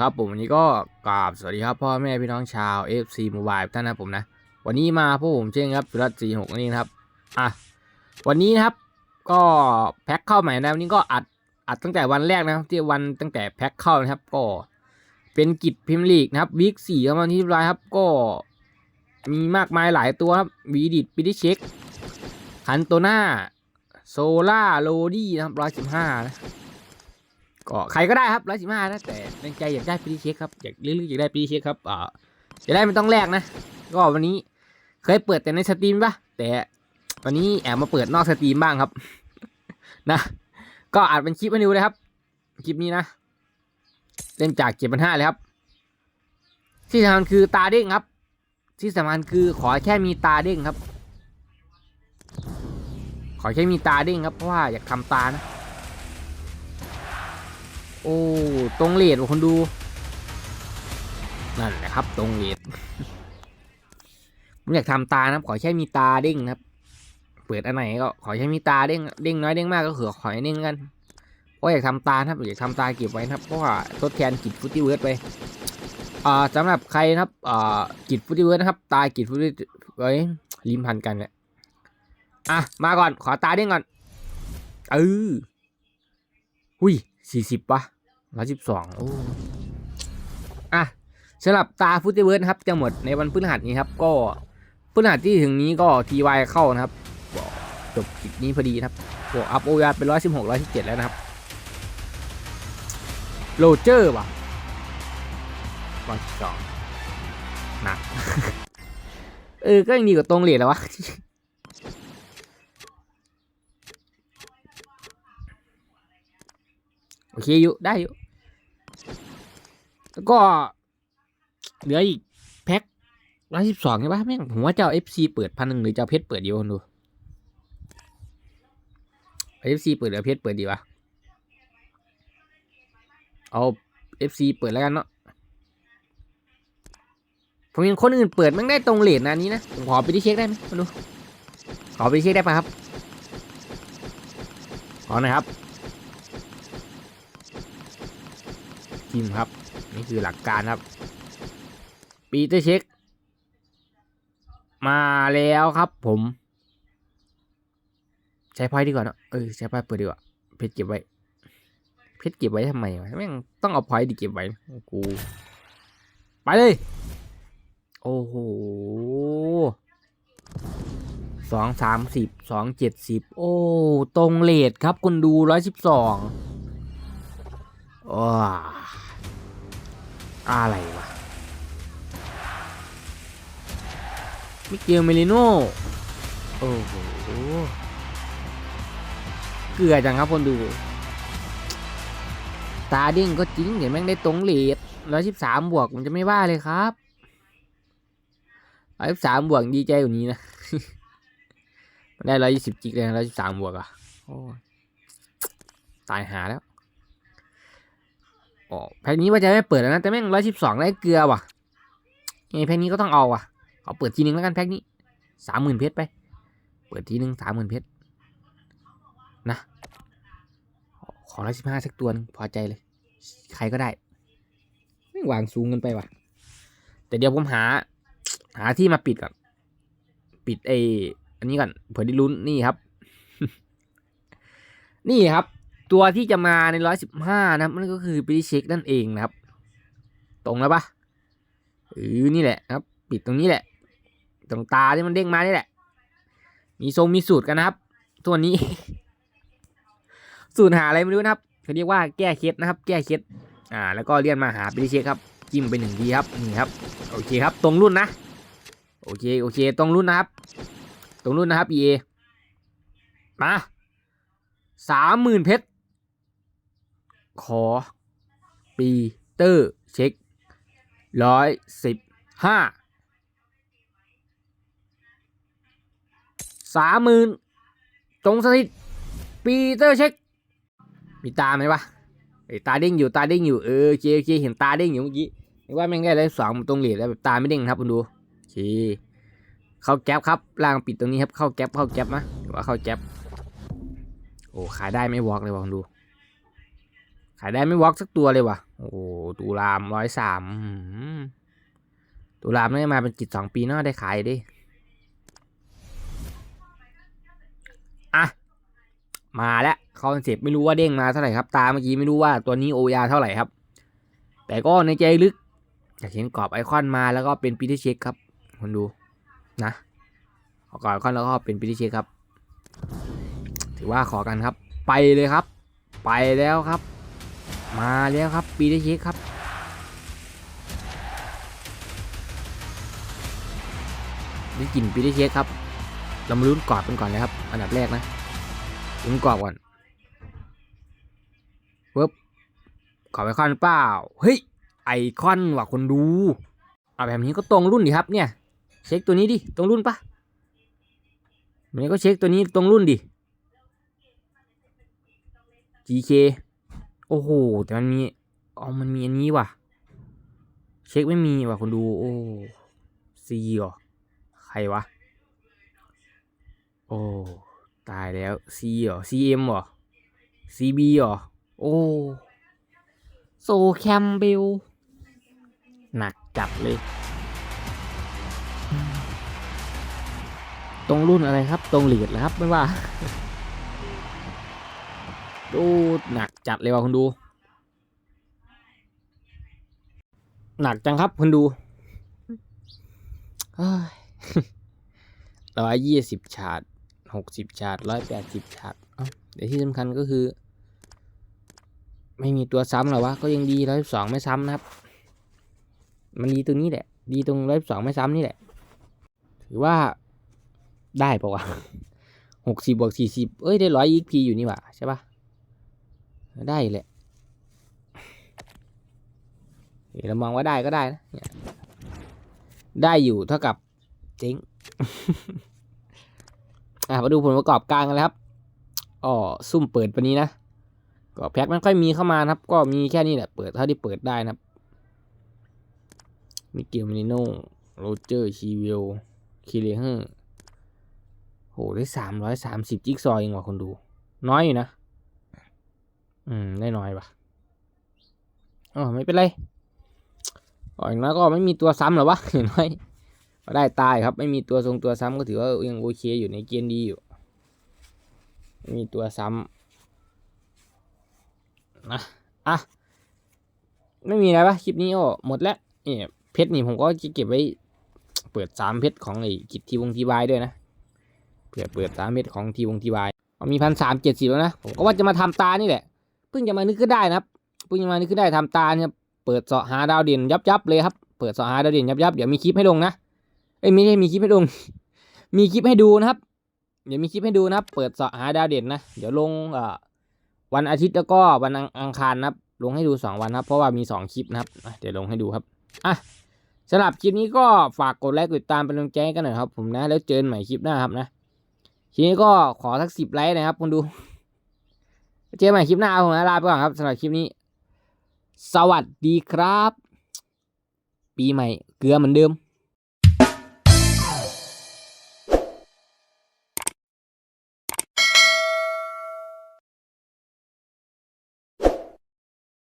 ครับผมวันนี้ก็กราบสวัสดีครับพ่อแม่พี่น้องชาว FC Mobile ท่านนะผมนะ วันนี้มาพวกผมเช่นครับสุรัตน์สี่หกนี่นะครับอะวันนี้นะครับก็แพ็คเข้าใหม่นะวันนี้ก็อัดอัดตั้งแต่วันแรกนะครับที่วันตั้งแต่แพ็คเข้านะครับ ก็เป็นกิจพิมพ์ลีกนะครับวีคสี่เข้ามาที่เรียบร้อยครับก็มีมากมายหลายตัวครับวีดิตปิดิเช็คคันโตนาโซล่าโรดี้นะครับร้อยสิบห้านะ ก็ใครก็ได้ครับร้อยสิบห้านะแต่ในใจอยากได้ปีเช็คครับอยากลึกๆอยากได้ปีเช็คครับอ่าจะได้ไม่ต้องแลกนะ ก็วันนี้เคยเปิดแต่ในสตรีมปะแต่วันนี้แอบมาเปิดนอกสตรีมบ้างครับ นะ ก็อาจเป็นคลิปให้ดูเลยครับ คลิปนี้นะเริ่มจากเจ็ดพันห้าเลยครับ ที่สำคัญคือตาเด้งครับ ที่สำคัญคือขอแค่มีตาเด้งครับ ขอแค่มีตาเด้งครับเพราะว่าอยากทำตานะ อ้ตรงเลดคนดู นั่นแหละครับ ตรงเลดผมอยากทำตานะครับขอแค่มีตาเด้งนะครับ เปิดอันไหนก็ขอแค่มีตาเด้งเด้งน้อยเด้งมากก็เขือขอให้เด้งกันเพราะอยากทำตานะครับอยากทำตาเก็บไว้นะครับเพราะว่าทดแทนกิจฟุตตี้เวิร์ดไปอ่าสำหรับใครนะครับอ่ากิจฟุตตี้เวิร์ดนะครับ ตากิจฟุตตี้เอ้ยลิมพันกันเนี่ยอะมาก่อนขอตาเด้งก่อนเออหุยสี่สิบปะ ร้อยสิบสองโอ้อะสำหรับตาฟุตเวิร์ดนะครับจะหมดในวันพฤหัสนี้ครับ ก็พฤหัสที่ถึงนี้ก็ทีวายเข้านะครับจบคลิปนี้พอดีนะครับก็อัพโอยาเป็นร้อยสิบหกร้อยสิบเจ็ดแล้วนะครับโรเจอร์ว่ะร้อยสิบสองหนักเออ ก็ยังดีกว่าตรงเหรียญแล้ววะโอเคอยู่ได้อยู่ แล้วก็เหลืออีกแพ็คร้อยสิบสองใช่ปะแม่งผมว่าจะเอาเอฟซีเปิดพันหนึ่งหรือจะเอาเพชรเปิดดีวะคนดูเอฟซีเปิดหรือเพชรเปิดดีวะเอาเอฟซีเปิดแล้วกันเนาะผมเห็นคนอื่นเปิดแม่งได้ตรงเลทนะอันนี้นะผมขอไปที่เช็คได้ไหมมาดูขอไปเช็คได้ปะครับขอหน่อยครับทีมครับ นี่คือหลักการครับ ปีเตอร์เช็ค มาแล้วครับผม ใช้พอยดีกว่าเนอะเออใช้พอยเปิดดีกว่า เพชรเก็บไว้ เพชรเก็บไว้ทำไมวะแม่งต้องเอาพอยดิเก็บไว้กูไปเลย โอ้โหสองสามสิบสองเจ็ดสิบโอ้ ตรงเลทครับคุณดูร้อยสิบสองว้า อะไรวะมิเกลเมลิโนโอ้โหเกลือจังครับคนดู ตาเด้งก็จริงเดี๋ยวแม่งได้ตรงเลทร้อยสิบสามบวกผมจะไม่ว่าเลยครับร้อยสิบสามบวกดีใจกว่นี้นะมันได้ร้อยยี่สิบจิกเลยร้อยสิบสามบวกอะโอ้ตายหาแล้ว อ๋อแพ็กนี้ว่าจะไม่เปิดแล้วนะ แต่แม่งร้อยสิบสองได้เกลือว่ะไงแพ็กนี้ก็ต้องเอาว่ะเอาเปิดทีนึงแล้วกันแพ็กนี้สามหมื่นเพชรไป เปิดทีนึงสามหมื่นเพชรนะ ขอร้อยสิบห้าสักตัวหนึงพอใจเลย ใครก็ได้ไม่วางสูงเกินไปว่ะ แต่เดี๋ยวผมหา หาที่มาปิดก่อน ปิดไออันนี้ก่อนเผื่อได้ลุ้นนี่ครับ นี่ครับ ตัวที่จะมาในร้อยสิบห้านะมันก็คือปิเช็คนั่นเองนะครับ ตรงแล้วปะเออนี่แหละครับ ปิดตรงนี้แหละ ตรงตาที่มันเด้งมานี่แหละ มีทรงมีสูตรกันนะครับ ตัวนี้ สูตรหาอะไรไม่รู้นะครับเขาเรียกว่าแก้เคล็ดนะครับ แก้เคล็ดอ่า แล้วก็เรียนมาหาปิเช็คครับจิ้มไปหนึ่งทีครับนี่ครับโอเคครับ ตรงรุ่นนะ โอเคโอเค ตรงรุ่นนะครับ ตรงรุ่นนะครับ EA มาสามหมื่นเพชร ขอ ปีเตอร์เช็คร้อยสิบห้าสามหมื่นจงสถิต ปีเตอร์เช็ค มีตาไหมวะไอตาเด้งอยู่ตาเด้งอยู่เออโอเคโอเคเห็นตาเด้งอยู่เมื่อกี้นึกว่าแม่งได้เลยสองตรงเหรียญแล้วแบบตาไม่เด้งครับคุณดูโอเคเข้าแก๊ปครับล่างปิดตรงนี้ครับเข้าแก๊ปเข้าแก๊ปนะหรือว่าเข้าแก๊ปโอ้ขายได้ไม่วอกเลยวะคุณดู ขายได้ไม่วอกสักตัวเลยว่ะ โอ้ตุลามร้อยสามตุลามนี่มาเป็นจิตสองปีเนาะได้ขายดิ อะ มาแล้วคอนเซปต์ไม่รู้ว่าเด้งมาเท่าไหร่ครับ ตาเมื่อกี้ไม่รู้ว่าตัวนี้โอยาเท่าไหร่ครับ แต่ก็ในใจลึกอยากเห็นกรอบไอคอนมาแล้วก็เป็นปีที่เช็คครับคนดูนะขอกรอบไอคอนแล้วก็เป็นปีที่เช็คครับ ถือว่าขอกันครับ ไปเลยครับ ไปแล้วครับ มาแล้วครับปีที่เช็คครับ ได้กลิ่นปีที่เช็คครับ เรามาลุ้นกรอบกันก่อนเลยครับ อันดับแรกนะลุ้นกรอบก่อนปึ๊บกรอบไอคอนเปล่า เฮ้ย ไอคอนว่ะคนดู เอาแบบนี้ก็ตรงรุ่นดิครับเนี่ย เช็คตัวนี้ดิ ตรงรุ่นปะมันนี้ก็เช็คตัวนี้ตรงรุ่นดิ GK โอ้โห แต่มันมีอ๋อมันมีอันนี้ว่ะ เช็คไม่มีว่ะคนดู โอ้ซีเหรอ ใครวะ โอ้ ตายแล้ว C เหรอ CM เหรอ CB เหรอ โอ้โซแคมเบล หนักจัดเลย ตรงรุ่นอะไรครับ ตรงเหลีดเหรอครับ ไม่ว่า ดูหนักจัดเลยว่ะคุณดู หนักจังครับคุณดูร้อยยี่สิบชาร์ดหกสิบชาร์ดร้อยแปดสิบชาร์ดเอ้าแต่ที่สำคัญก็คือ ไม่มีตัวซ้ำหรอวะ ก็ยังดีร้อยสองไม่ซ้ำนะครับ มันดีตรงนี้แหละ ดีตรงร้อยสองไม่ซ้ำนี่แหละ ถือว่าได้ปะวะหกสิบบวกสี่สิบเอ้ย ได้ร้อยอีกพีอยู่นี่หว่าใช่ปะ ได้แหละเดี๋ยเรามองว่าได้ก็ได้นะได้อยู่เท่ากับเจ๊งอะมาดูผลประกอบการกันเลยครับอ๋อซุ่มเปิดวันนี้นะก็แพ็คไม่ค่อยมีเข้ามานะครับ ก็มีแค่นี้แหละเปิดเท่าที่เปิดได้นะครับมิเกลมินิโนโรเจอร์ชีเวลคิเลเฮอร์โหได้สามร้อยสามสิบจิ๊กซอว์เองว่ะคนดู น้อยอยู่นะ อืมได้น้อยว่ะอ๋อไม่เป็นไรอ๋ออย่างน้อยก็ไม่มีตัวซ้ำหรอวะอย่างน้อยก็ได้ตายครับ ไม่มีตัวทรงตัวซ้ำก็ถือว่ายังโอเคอยู่ในเกณฑ์ดีอยู่ไม่มีตัวซ้ำนะอะไม่มีอะไรปะคลิปนี้โอ้หมดแล้วเนี่ยเพชรนี่ผมก็จะเก็บไว้ เปิดสามเพชรของไอ้กิจทีวงทีวายด้วยนะเผื่อเปิดสามเพชรของทีวงทีวายมีพันสามเจ็ดสิบแล้วนะผมก็ว่าจะมาทำตานี่แหละ เพิ่งจะมานึกขึ้นได้นะครับเพิ่งจะมานึกขึ้นได้ทำตาเนี่ยเปิดเสาะหาดาวเด่นยับยับๆเลยครับ เปิดเสาะหาดาวเด่นยับยับๆเดี๋ยวมีคลิปให้ลงนะเอ้ยไม่ใช่มีคลิปให้ลง มีคลิปให้ดูนะครับ เดี๋ยวมีคลิปให้ดูนะครับ เปิดเสาะหาดาวเด่นนะเดี๋ยวลงเอ่อวันอาทิตย์แล้วก็วันอังคารนะครับ ลงให้ดูสองวันนะครับ เพราะว่ามีสองคลิปนะครับ เดี๋ยวลงให้ดูครับ อะสำหรับคลิปนี้ก็ฝากกดไลค์กดติดตามเป็นกำลังใจกันหน่อยครับผมนะ แล้วเจอกันใหม่คลิปหน้าครับนะ ทีนี้ก็ขอสักสิบไลค์นะครับคุณดู เจอกันใหม่คลิปหน้าผมลาไปก่อนครับสำหรับคลิปนี้ สวัสดีครับ ปีใหม่เกลือเหมือนเดิม